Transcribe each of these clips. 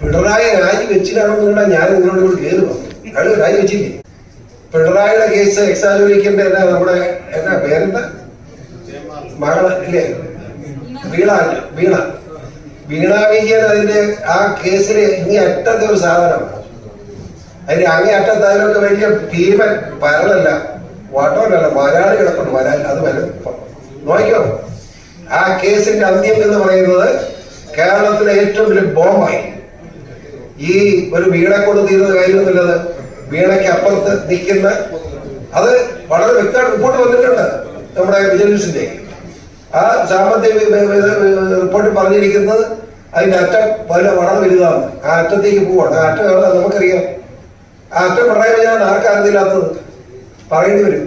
പിണറായി രാജി വെച്ചിട്ടാണോ ഞാൻ നിങ്ങളോട് കൂടി കയറി പറഞ്ഞു അയാൾ രാജി വെച്ചില്ലേ? പിണറായിയുടെ കേസ് എക്സാലോചിക്കേണ്ട എന്നാ നമ്മുടെ എന്നാ പേരെന്താ? മകൾ ഇല്ലേ? വീണ വീണ. വീണ വിജയൻ അതിന്റെ ആ കേസിൽ ഇനി അറ്റത്തെ ഒരു സാധനമാണ് അതിന് അങ്ങേ അറ്റത്തായാലൊക്കെ വലിയ ഭീമൻ പരലല്ല വട്ടോനല്ല വരാട് കിടപ്പുണ്ട്. വരാൻ അത് വരും. നോക്കിയോ ആ കേസിന്റെ അന്ത്യം എന്ന് പറയുന്നത് കേരളത്തിലെ ഏറ്റവും വലിയ ബോംബായി. ഈ ഒരു വീണ കൊണ്ട് തീരുന്ന കാര്യമൊന്നുമില്ലത് വീണയ്ക്ക് അപ്പുറത്ത് നിൽക്കുന്ന അത് വളരെ വ്യക്തമായിട്ട് റിപ്പോർട്ട് വന്നിട്ടുണ്ട് നമ്മുടെ വിജിലൻസിന്റെ ആ സാമ്പത്തിക റിപ്പോർട്ടിൽ പറഞ്ഞിരിക്കുന്നത് അതിന്റെ അറ്റം വളരെ വലുതാണ്. ആ അറ്റത്തേക്ക് പോവാണ്. ആ അറ്റം കാണാൻ നമുക്കറിയാം. ആ അറ്റം പിണറായി വിജയനാണ് ആർക്കറിയില്ലാത്തത് പറയേണ്ടി വരും.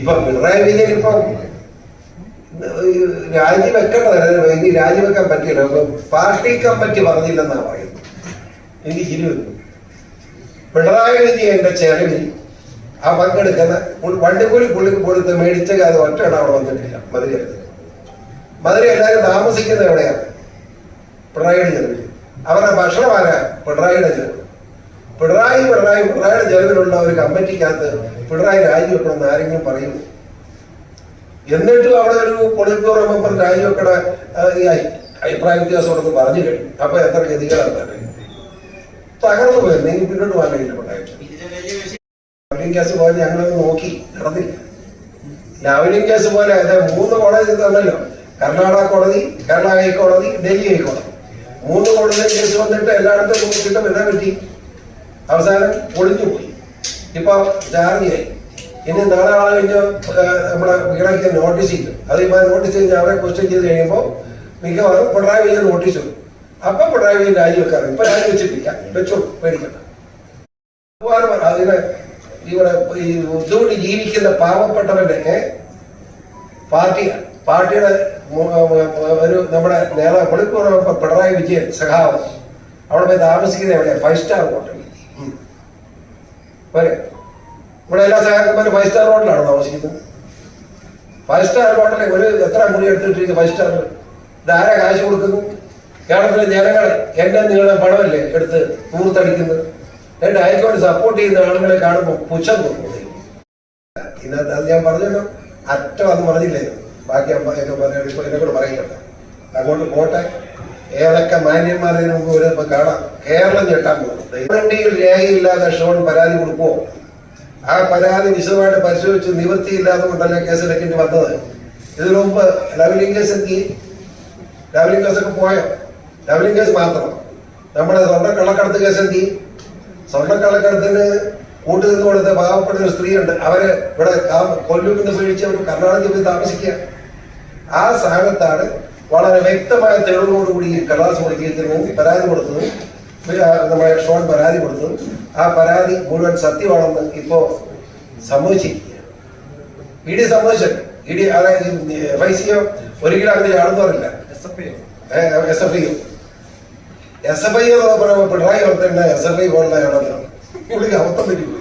ഇപ്പൊ പിണറായി വിജയൻ ഇപ്പം രാജിവെക്കേണ്ടതായിരുന്നു. ഇനി രാജിവെക്കാൻ പറ്റില്ല പാർട്ടി കമ്മിറ്റി പറഞ്ഞില്ലെന്നാണ് പറയുന്നത്. എനിക്ക് ചിരി വരുന്നു. പിണറായി വിജയന്റെ ചെലവിൽ ആ പങ്കെടുക്കുന്ന വണ്ടിക്കൂലി പുള്ളിക്ക് കൊടുത്ത് മേടിച്ച കാത് ഒറ്റയാണ് അവിടെ വന്നിട്ടില്ല. മധുരയിൽ മധുര എല്ലാവരും താമസിക്കുന്നത് എവിടെയാണ് പിണറായിയുടെ ചെലവിൽ അവരുടെ ഭക്ഷണം ആരാ? പിണറായിയുടെ ചെലവ് പിണറായി പിണറായി പിണറായിയുടെ ചെലവിലുള്ള ഒരു കമ്മിറ്റിക്കകത്ത് പിണറായി രാജിവെക്കണമെന്ന് ആരെങ്കിലും പറയും? എന്നിട്ടും അവിടെ ഒരു പൊളിറ്റ് ബ്യൂറോ മെമ്പർ രാജിവെക്കണ അഭിപ്രായ വ്യത്യാസത്തോടൊന്ന് പറഞ്ഞു കഴിഞ്ഞു. അപ്പൊ എത്ര ഗതികളാണ് തകർന്നു പോയത് നിങ്ങൾ പിന്നോട്ട് പോകാൻ ലാവലിംഗ് കേസ് പോലെ ഞങ്ങളത് നോക്കി. നടന്നില്ല. ലാവലിംഗ് കേസ് പോലെ അതായത് മൂന്ന് കോടതി തന്നല്ലോ കർണാടക കോടതി കേരള ഹൈക്കോടതി ഡൽഹി ഹൈക്കോടതി. മൂന്ന് കോടതി കേസ് വന്നിട്ട് എല്ലായിടത്തും നോക്കിയിട്ട് വിടാൻ പറ്റി അവസാനം ഒളിഞ്ഞു പോയി. ഇപ്പൊ ചാർജിയായി ഇനി നാളെ ആളെ കഴിഞ്ഞ് നമ്മുടെ വീണയ്ക്ക് നോട്ടീസ് ചെയ്യും. അതിപ്പോ നോട്ടീസ് കഴിഞ്ഞ് അവരെ ക്വസ്റ്റ്യൻ ചെയ്ത് കഴിയുമ്പോൾ മിക്കവാറും പിണറായി വിജയൻ നോട്ടീസ് കൊടുക്കും അപ്പൊ പിണറായി രാജിവെക്കാറ് ഇപ്പൊ രാജിവെച്ചിട്ടില്ല വെച്ചോളൂ പേടിക്കണ്ട. അതിന് ഇവിടെ ഈ ഇതുകൊണ്ട് ജീവിക്കുന്ന പാവപ്പെട്ടവന്റെ പാർട്ടിയാണ് പാർട്ടി പാർട്ടിയുടെ ഒരു നമ്മുടെ നേതാവ് പുളിപ്പൂർ പിണറായി വിജയൻ സഖാവ് അവിടെ പോയി താമസിക്കുന്നത് എവിടെയാ? Five star hotel. പോരെ. ഇവിടെ എല്ലാ സഹാക്കന്മാരും ഫൈവ് സ്റ്റാർ ഹോട്ടലാണ് താമസിക്കുന്നത്? ഫൈവ് സ്റ്റാർ ഹോട്ടലിൽ ഒരു എത്ര മുറി എടുത്തിട്ടിരിക്കുന്നു ഫൈവ് സ്റ്റാറിൽ? ഇതാരാ കാശ് കൊടുക്കുന്നു? കേരളത്തിലെ ജനങ്ങളെ എന്നെ നിങ്ങളുടെ പണമല്ലേ എടുത്ത് കൂർത്തടിക്കുന്നത് എന്റെ ഹൈക്കോടതി സപ്പോർട്ട് ചെയ്യുന്ന ആളുകളെ കാണുമ്പോൾ പുച്ഛം തോന്നുന്നു. ഇന്നത്തെ അത് ഞാൻ പറഞ്ഞല്ലോ. അറ്റം അത് പറഞ്ഞില്ലേ? ബാക്കി അമ്മയൊക്കെ പറയാൻ ഇപ്പൊ എന്നെ കൂടെ പറയുന്നുണ്ട് അങ്ങോട്ട് പോട്ടെ. ഏതൊക്കെ മാന്യന്മാരെ നമുക്ക് വരുമ്പോ കാണാം. കേരളം ഞെട്ടാൻ പോകും രേഖയില്ലാതെ ഷോൺ പരാതി കൊടുക്കുമോ ആ പരാതി വിശദമായിട്ട് പരിശോധിച്ച് നിവൃത്തിയില്ലാതെ കൊണ്ടല്ല കേസ് എടുക്കേണ്ടി വന്നത്? ഇതിനു മുമ്പ് ലവലിംഗ് കേസ് എത്തി. ലവലിംഗ് കേസൊക്കെ പോയോ? ലവലിംഗ് കേസ് മാത്രം. നമ്മുടെ സ്വർണ കള്ളക്കടത്ത് കേസ് എന്തി സ്വർണക്കള്ളക്കടത്തിന് കൂട്ടു നിന്ന് കൊടുത്ത പാവപ്പെട്ട ഒരു സ്ത്രീയുണ്ട്. അവർ ഇവിടെ കൊല്ലൂരിന്ന് സൂക്ഷിച്ച് അവർ കർണാടകത്തിൽ പോയി താമസിക്കുക. ആ സ്ഥാനത്താണ് വളരെ വ്യക്തമായ തെളിവോടുകൂടി ഈ കടലാസ് കൊടുക്കുന്നതിന് പരാതി കൊടുത്തതും നമ്മുടെ ഷോൺ പരാതി കൊടുത്തതും. ആ പരാതി മുഴുവൻ സത്യമാണെന്ന് ഇപ്പോ സമ്മതിച്ചിരിക്കുക ഇ ഡി സമ്മതിച്ചു ഇ ഡി അതായത് എഫ് ഐ സിയോ? ഒരിക്കലും അങ്ങനെ ആണെന്ന് പറയില്ല S F I S F I എന്ന് പറയുമ്പോൾ പിണറായി വളർത്തേണ്ട എസ് എഫ് ഐ പോലുള്ള ഇടത്താണ് പുള്ളിക്ക് അവസ്ഥ പറ്റി പോയി